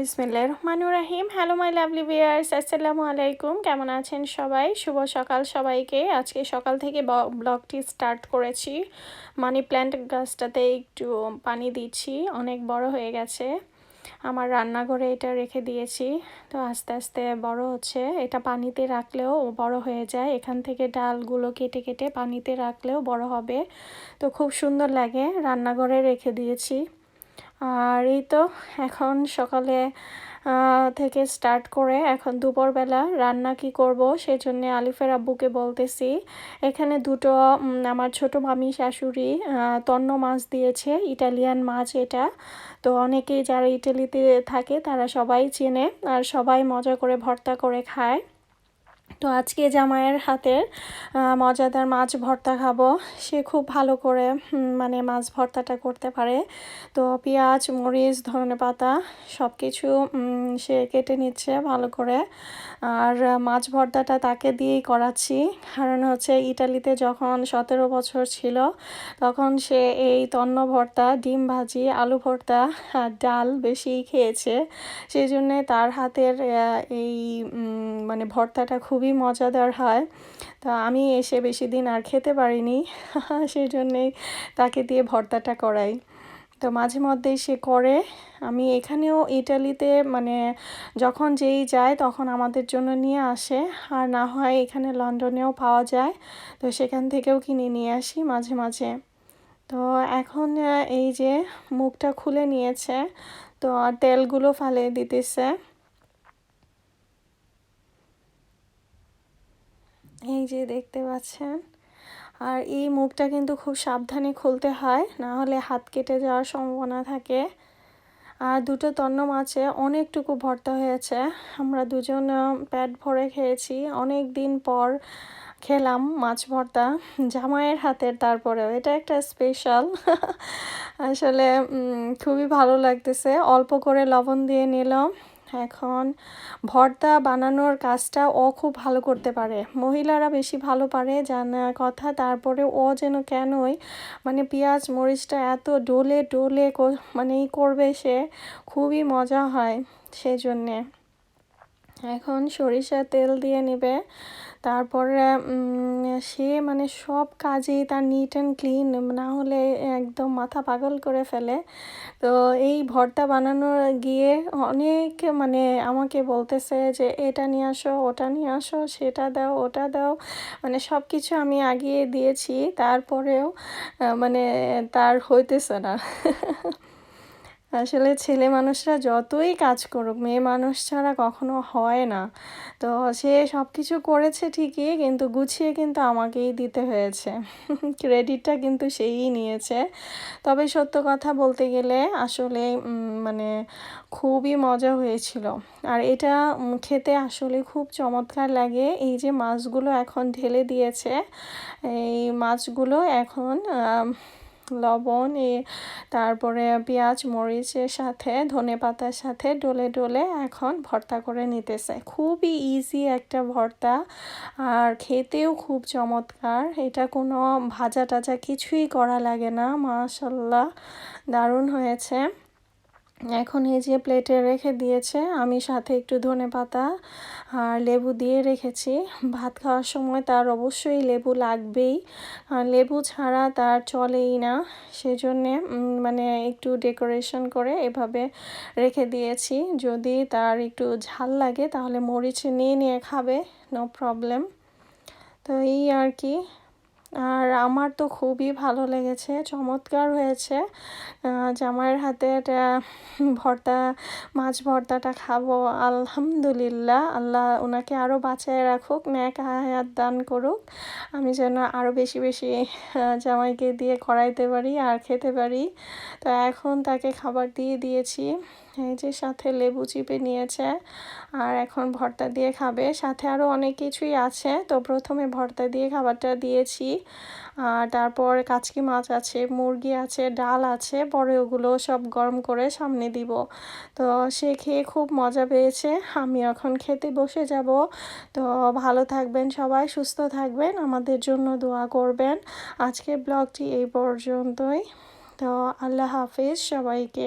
বিসমিল্লাহ রহমানুর রাহিম হ্যালো মাই লাভলি ভিয়ার্স আসসালামু আলাইকুম। কেমন আছেন সবাই? শুভ সকাল সবাইকে। আজকে সকাল থেকে ব্লগটি স্টার্ট করেছি। মানি প্ল্যান্ট গাছটাতে একটু পানি দিচ্ছি। অনেক বড় হয়ে গেছে। আমার রান্নাঘরে এটা রেখে দিয়েছি। তো আস্তে আস্তে বড় হচ্ছে। এটা পানিতে রাখলেও বড় হয়ে যায়। এখান থেকে ডালগুলো কেটে কেটে পানিতে রাখলেও বড় হবে। তো খুব সুন্দর লাগে। রান্নাঘরে রেখে দিয়েছি। আর এই তো এখন সকালে থেকে স্টার্ট করে এখন দুপুরবেলা রান্না কি করব সেজন্য আলিফের আব্বুকে বলতেছি। এখানে দুটো আমার ছোট মামি শাশুড়ি তন্ন মাছ দিয়েছে, ইটালিয়ান মাছ এটা। তো অনেকেই যারা ইটালিতে থাকে তারা সবাই চেনে আর সবাই মজা করে ভর্তা করে খায়। তো আজকে জামাইয়ের হাতের মজাদার মাছ ভর্তা খাব। সে খুব ভালো করে মানে মাছ ভর্তাটা করতে পারে। তো পেঁয়াজ, মরিচ, ধনে পাতা সব কিছু সে কেটে নিচ্ছে ভালো করে। আর মাছ ভর্তাটা তাকে দিয়েই করাচ্ছি। কারণ হচ্ছে ইটালিতে যখন সতেরো বছর ছিল, তখন সে এই তন্ন ভর্তা, ডিম ভাজি, আলু ভর্তা আর ডাল বেশি খেয়েছে। সেই জন্যে তার হাতের এই মানে ভর্তাটা খুবই খুবই মজাদার হয়। তা আমি এসে বেশি দিন আর খেতে পারিনি সেই জন্যেই তাকে দিয়ে ভর্তাটা করাই। তো মাঝে মধ্যেই সে করে। আমি এখানেও ইটালিতে মানে যখন যেই যায় তখন আমাদের জন্য নিয়ে আসে। আর না হয় এখানে লন্ডনেও পাওয়া যায়, তো সেখান থেকেও কিনে নিয়ে আসি মাঝে মাঝে। তো এখন এই যে মুখটা খুলে নিয়েছে, তো তেলগুলো ফালে দিতেছে। এই যে দেখতে পাচ্ছেন। আর এই মুখটা কিন্তু খুব সাবধানে খুলতে হয়, না হলে হাত কেটে যাওয়ার সম্ভাবনা থাকে। আর দুটো তন্ন মাছে অনেকটুকু ভর্তা হয়েছে। আমরা দুজন প্যাট ভরে খেয়েছি। অনেক দিন পর খেলাম মাছ ভর্তা জামাইয়ের হাতের তারপরেও। এটা একটা স্পেশাল আসলে খুবই ভালো লাগতেছে। অল্প করে লবণ দিয়ে নিলাম। এখন ভর্তা বানানোর কাজটা ও খুব ভালো করতে পারে। মহিলারা বেশি ভালো পারে জানা কথা, তারপরে ও যেন কেনই মানে পেঁয়াজ, মরিচটা এত ডোলে ডোলে মানে করবে সে, খুবই মজা হয় সেই জন্যে। এখন সরিষা তেল দিয়ে নেবে। তারপরে সে মানে সব কাজেই তার নিট অ্যান্ড ক্লিন না হলে একদম মাথা পাগল করে ফেলে। তো এই ভর্তা বানানোর গিয়ে অনেক মানে আমাকে বলতেছে যে, এটা নিয়ে আসো, ওটা নিয়ে আসো, সেটা দাও, ওটা দাও। মানে সব কিছু আমি আগিয়ে দিয়েছি। তারপরেও মানে তার হইতেছে না। আসলে ছেলে মানুষরা যতই কাজ করুক, মেয়ে মানুষ ছাড়া কখনো হয় না। তো সে সব কিছু করেছে ঠিকই, কিন্তু গুছিয়ে কিন্তু আমাকেই দিতে হয়েছে। ক্রেডিটটা কিন্তু সেই নিয়েছে। তবে সত্য কথা বলতে গেলে আসলে মানে খুবই মজা হয়েছিল। আর এটা খেতে আসলে খুব চমৎকার লাগে। এই যে মাছগুলো এখন ঢেলে দিয়েছে, এই মাছগুলো এখন লবণ এ তারপরে পেঁয়াজ, মরিচের সাথে, ধনে পাতার সাথে ডলে ডলে এখন ভর্তা করে নিতেছে। খুবই ইজি একটা ভর্তা আর খেতেও খুব চমৎকার। এটা কোনো ভাজা টাজা কিছুই করা লাগে না, মাশাল্লাহ, দারুণ হয়েছে। এখন এই যে প্লেটে রেখে দিয়েছে, আমি সাথে একটু ধনে পাতা আর লেবু দিয়ে রেখেছি। ভাত খাওয়ার সময় তার অবশ্যই লেবু লাগবেই। লেবু ছাড়া তার চলেই না, সেজন্যে মানে একটু ডেকোরেশন করে এভাবে রেখে দিয়েছি। যদি তার একটু ঝাল লাগে তাহলে মরিচ নিয়ে নিয়ে খাবে নো প্রবলেম তো এই আর কি। আর আমার তো খুবই ভালো লেগেছে, চমৎকার হয়েছে। জামাইয়ের হাতে ভর্তা, মাছ ভর্তাটা খাব, আলহামদুলিল্লাহ। আল্লাহ ওনাকে আরও বাঁচায় রাখুক, ন্যাক হায়াত দান করুক। আমি যেন আরও বেশি বেশি জামাইকে দিয়ে করাইতে পারি আর খেতে পারি। তো এখন তাকে খাবার দিয়ে দিয়েছি। এই যে সাথে লেবু চিপে নিয়েছে আর এখন ভর্তা দিয়ে খাবে। সাথে আরও অনেক কিছুই আছে। তো প্রথমে ভর্তা দিয়ে খাবারটা দিয়েছি। আর তারপর কাচকি মাছ আছে, মুরগি আছে, ডাল আছে, পরে ওগুলো সব গরম করে সামনে দিব। তো সে খেয়ে খুব মজা পেয়েছে। আমি এখন খেতে বসে যাব। তো ভালো থাকবেন সবাই, সুস্থ থাকবেন, আমাদের জন্য দোয়া করবেন। আজকের ব্লগটি এই পর্যন্তই। তো আল্লাহ হাফিজ সবাইকে।